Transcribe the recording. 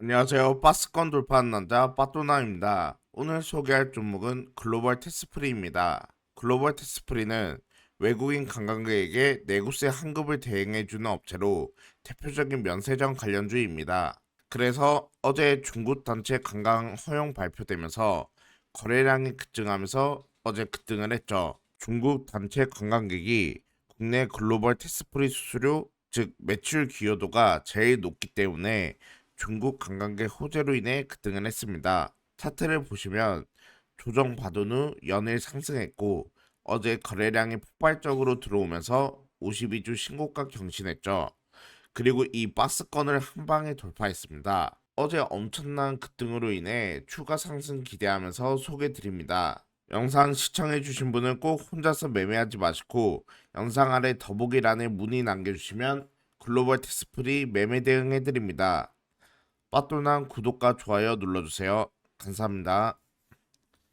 안녕하세요. 빠스권 돌파하는 남자 빠또나입니다. 오늘 소개할 종목은 글로벌 테스프리입니다. 글로벌 테스프리는 외국인 관광객에게 내구세 환급을 대행해주는 업체로 대표적인 면세점 관련주입니다. 그래서 어제 중국 단체 관광 허용 발표되면서 거래량이 급증하면서 어제 급등을 했죠. 중국 단체 관광객이 국내 글로벌 테스프리 수수료 즉 매출 기여도가 제일 높기 때문에 중국 관광객 호재로 인해 급등을 했습니다. 차트를 보시면 조정 받은 후 연일 상승했고 어제 거래량이 폭발적으로 들어오면서 52주 신고가 경신했죠. 그리고 이 박스권을 한 방에 돌파했습니다. 어제 엄청난 급등으로 인해 추가 상승 기대하면서 소개 드립니다. 영상 시청해주신 분은 꼭 혼자서 매매하지 마시고 영상 아래 더보기란에 문의 남겨주시면 글로벌 테스프리 매매 대응해드립니다. 빠또난 구독과 좋아요 눌러주세요. 감사합니다.